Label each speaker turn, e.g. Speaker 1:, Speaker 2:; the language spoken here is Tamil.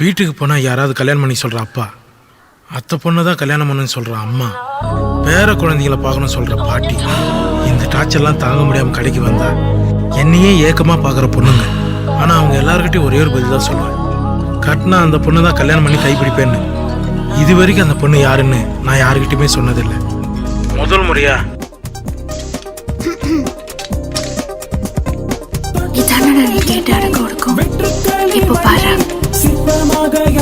Speaker 1: வீட்டுக்கு போனால் யாராவது கல்யாணம் பண்ணி சொல்கிற அப்பா. அத்தை பொண்ணு தான் கல்யாணம் பண்ணுன்னு சொல்கிற அம்மா. பேர குழந்தைங்களை பார்க்கணும் சொல்கிற பாட்டி. இந்த டார்ச்சர்லாம் தாங்க முடியாமல் கடைக்கு வந்தா என்னையே ஏக்கமாக பார்க்குற பொண்ணுங்க. ஆனால் அவங்க எல்லாருக்கிட்டையும் ஒரே ஒரு பதில் தான் சொல்லுவேன். கட்டினா அந்த பொண்ணு தான் கல்யாணம் பண்ணி கைப்பிடிப்பேன்னு இது வரைக்கும் அந்த பொண்ணு யாருன்னு நான் யாருக்கிட்டையுமே சொன்னதில்லை. முதல்
Speaker 2: முறையாக